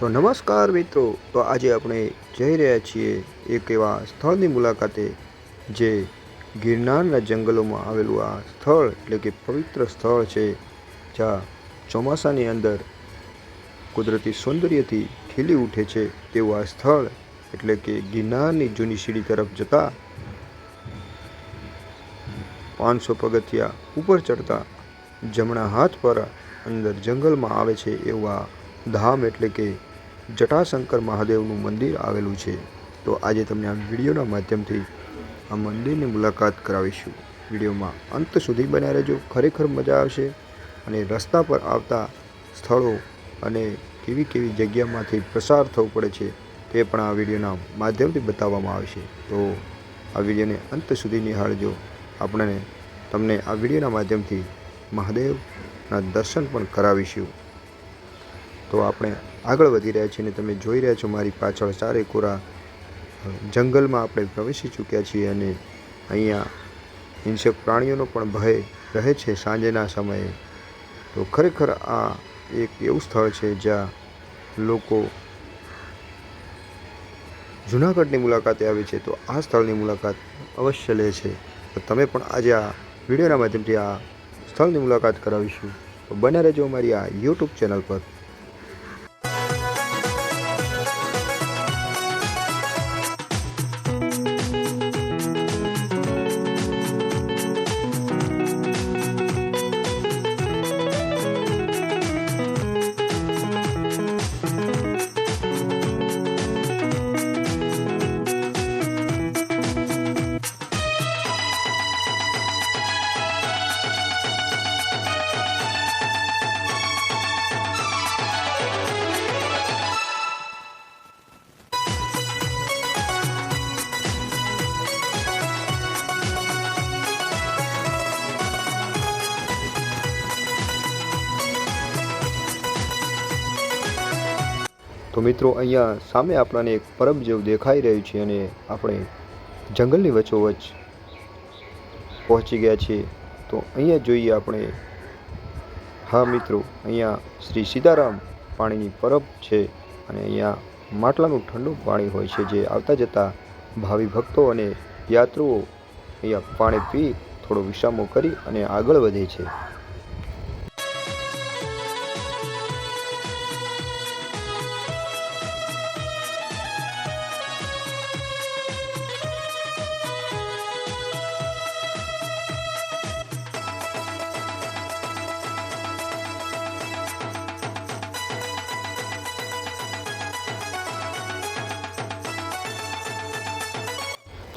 તો નમસ્કાર મિત્રો. તો આજે આપણે જઈ રહ્યા છીએ એક એવા સ્થળની મુલાકાતે જે ગિરનારના જંગલોમાં આવેલું આ સ્થળ એટલે કે પવિત્ર સ્થળ છે, જ્યાં ચોમાસાની અંદર કુદરતી સૌંદર્યથી ખીલી ઉઠે છે તેવું આ સ્થળ એટલે કે ગિરનારની જૂની સીડી તરફ જતાં પાંચસો પગથિયા ઉપર ચડતા જમણા હાથ પર અંદર જંગલમાં આવે છે એવું ધામ એટલે કે જટાશંકર મહાદેવનું મંદિર આવેલું છે. તો આજે તમને આ વિડીયોના માધ્યમથી આ મંદિરની મુલાકાત કરાવીશું. વિડીયોમાં અંત સુધી બન્યા રહેજો, ખરેખર મજા આવશે અને રસ્તા પર આવતા સ્થળો અને કેવી કેવી જગ્યામાંથી પસાર થવું પડે છે તે પણ આ વિડીયોના માધ્યમથી બતાવવામાં આવશે. તો આ વિડીયોને અંત સુધી નિહાળજો. આપણને તમને આ વિડીયોના માધ્યમથી મહાદેવના દર્શન પણ કરાવીશું. તો આપણે આગળ વધી રહ્યા છીએ અને તમે જોઈ રહ્યા છો મારી પાછળ ચારે કોરા જંગલમાં આપણે પ્રવેશી ચૂક્યા છીએ અને અહીંયા હિંસક પ્રાણીઓનો પણ ભય રહે છે સાંજના સમયે. તો ખરેખર આ એક એવું સ્થળ છે જ્યાં લોકો જૂનાગઢની મુલાકાતે આવે છે, તો આ સ્થળની મુલાકાત અવશ્ય લે છે. તો તમે પણ આજે આ વિડીયોના માધ્યમથી આ સ્થળની મુલાકાત કરાવીશું. તો બને રહેજો અમારી આ યુટ્યુબ ચેનલ પર. તો મિત્રો, અહીંયા સામે આપણને એક પરબ જેવું દેખાઈ રહ્યું છે અને આપણે જંગલની વચ્ચોવચ્ચ પહોંચી ગયા છીએ. તો અહીંયા જોઈએ આપણે. હા મિત્રો, અહીંયા શ્રી સીતારામ પાણીની પરબ છે અને અહીંયા માટલાનું ઠંડુ પાણી હોય છે જે આવતા જતા ભાવિ ભક્તો અને યાત્રુઓ અહીંયા પાણી પી થોડો વિશ્રામો કરી અને આગળ વધે છે.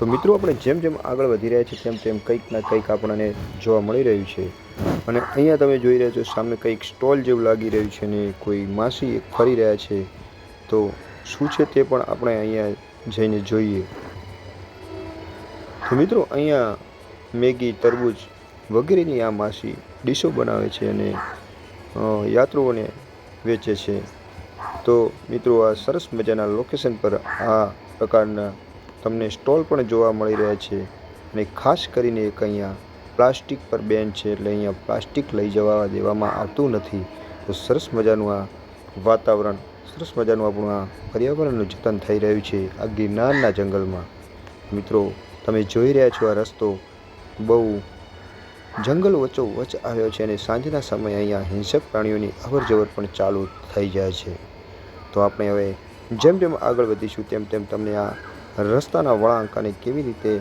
તો મિત્રો આપણે જેમ જેમ આગળ વધી રહ્યા છીએ, તેમ તેમ કંઈક ના કંઈક આપણને જોવા મળી રહ્યું છે. અને અહીંયા તમે જોઈ રહ્યા છો, સામે કંઈક સ્ટોલ જેવું લાગી રહ્યું છે ને કોઈ માસી ફરી રહ્યા છે. તો શું છે તે પણ આપણે અહીંયા જઈને જોઈએ. તો મિત્રો અહીંયા મેગી, તરબૂચ વગેરેની આ માસી ડીશો બનાવે છે અને યાત્રુઓને વેચે છે. તો મિત્રો આ સરસ મજાના લોકેશન પર આ પ્રકારના તમને સ્ટોલ પણ જોવા મળી રહ્યા છે અને ખાસ કરીને એક અહીંયા પ્લાસ્ટિક પર બેન છે એટલે અહીંયા પ્લાસ્ટિક લઈ જવા દેવામાં આવતું નથી. તો સરસ મજાનું આ વાતાવરણ, સરસ મજાનું આપણું આ પર્યાવરણનું જતન થઈ રહ્યું છે આ ગિરનારના જંગલમાં. મિત્રો, તમે જોઈ રહ્યા છો આ રસ્તો. બહુ જંગલ વચ્ચો વચ્ચ આવ્યો છે અને સાંજના સમયે અહીંયા હિંસક પ્રાણીઓની અવર જવર પણ ચાલુ થઈ જાય છે. તો આપણે હવે જેમ જેમ આગળ વધીશું તેમ તેમ તમને આ રસ્તાના વળાંક અને કેવી રીતે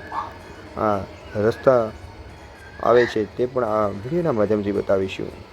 આ રસ્તા આવે છે તે પણ આ વિડીયોના માધ્યમથી બતાવીશું.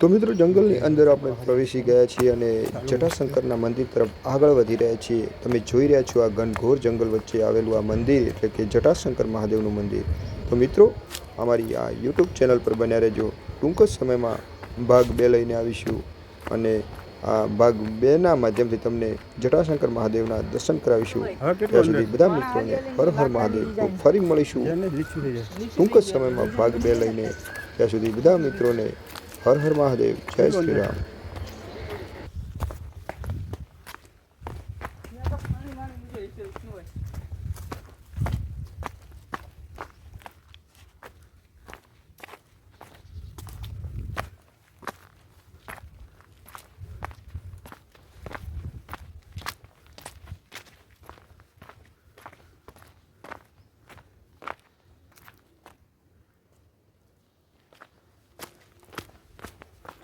તો મિત્રો જંગલની અંદર આપણે પ્રવેશી ગયા છીએ અને જટાશંકરના મંદિર તરફ આગળ વધી રહ્યા છીએ. તમે જોઈ રહ્યા છો આ ઘનઘોર જંગલ વચ્ચે આવેલું આ મંદિર એટલે કે જટાશંકર મહાદેવનું મંદિર. તો મિત્રો અમારી આ યુટ્યુબ ચેનલ પર બન્યા રહેજો. ટૂંક જ સમયમાં ભાગ બે લઈને આવીશું અને આ ભાગ બેના માધ્યમથી તમને જટાશંકર મહાદેવના દર્શન કરાવીશું. ત્યાં સુધી બધા મિત્રોને હર હર મહાદેવ ફરી મળીશું. ટૂંક જ સમયમાં ભાગ બે લઈને ત્યાં સુધી બધા મિત્રોને હર હર મહાદેવ જય શ્રી રામ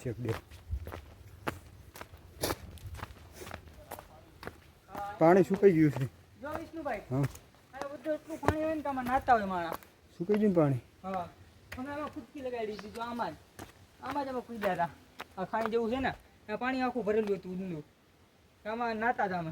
ચેક દે પાણી સુકાઈ ગયું છે. જો વિષ્ણુભાઈ હા. બધું એટલું પાણી હોય ને તો આમાં નાતા હોય માણા. સુકાઈ ગયું પાણી? હા. આમાં કૂદકી લગાડી દીધી જો આમાં જ. આમાં જ અમે કૂદ્યા હતા. આ ખાણી જેવું છે ને આ પાણી આખું ભરેલું હતું ઊંડું આમાં નાતા હતા અમે